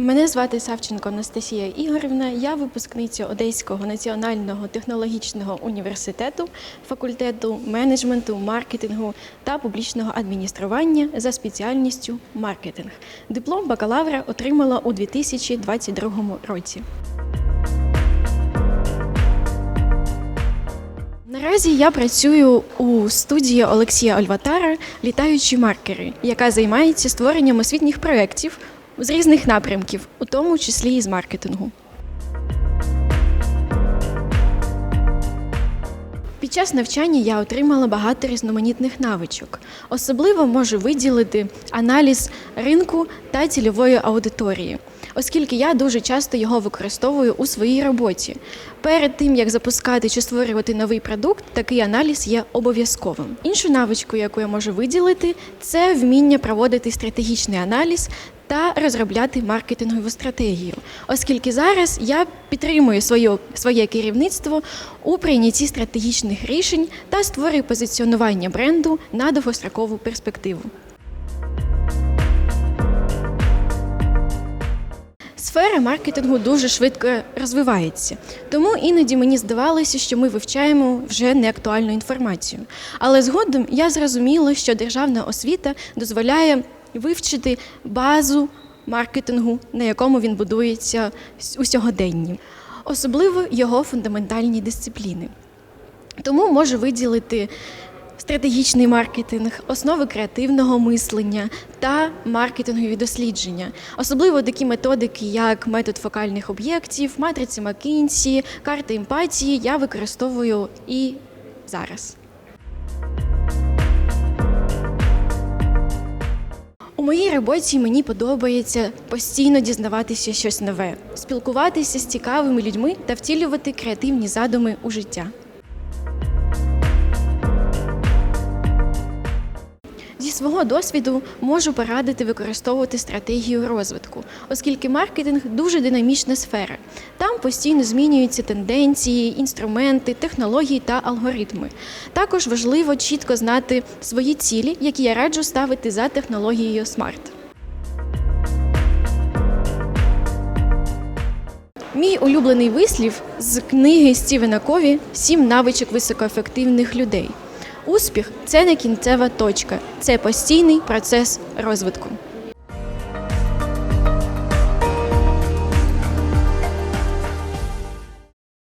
Мене звати Савченко Анастасія Ігорівна. Я випускниця Одеського національного технологічного університету, факультету менеджменту, маркетингу та публічного адміністрування за спеціальністю маркетинг. Диплом бакалавра отримала у 2022 році. Наразі я працюю у студії Олексія Ольватара Літаючі маркери, яка займається створенням освітніх проєктів з різних напрямків, у тому числі і з маркетингу. Під час навчання я отримала багато різноманітних навичок. Особливо можу виділити аналіз ринку та цільової аудиторії, оскільки я дуже часто його використовую у своїй роботі. Перед тим як запускати чи створювати новий продукт, такий аналіз є обов'язковим. Іншу навичку, яку я можу виділити, це вміння проводити стратегічний аналіз та розробляти маркетингову стратегію, оскільки зараз я підтримую своє, своє керівництво у прийнятті стратегічних рішень та створюю позиціонування бренду на довгострокову перспективу. Сфера маркетингу дуже швидко розвивається, тому іноді мені здавалося, що ми вивчаємо вже неактуальну інформацію. Але згодом я зрозуміла, що державна освіта дозволяє вивчити базу маркетингу, на якому він будується у сьогоденні, особливо його фундаментальні дисципліни. Тому можу виділити стратегічний маркетинг, основи креативного мислення та маркетингові дослідження, особливо такі методики, як метод фокальних об'єктів, матриця Маккінсі, карта емпатії, я використовую і зараз. У моїй роботі мені подобається постійно дізнаватися щось нове, спілкуватися з цікавими людьми та втілювати креативні задуми у життя. Зі свого досвіду можу порадити використовувати стратегію розвитку, оскільки маркетинг дуже динамічна сфера. Там постійно змінюються тенденції, інструменти, технології та алгоритми. Також важливо чітко знати свої цілі, які я раджу ставити за технологією SMART. Мій улюблений вислів з книги Стівена Кові Сім навичок високоефективних людей. Успіх це не кінцева точка, це постійний процес розвитку.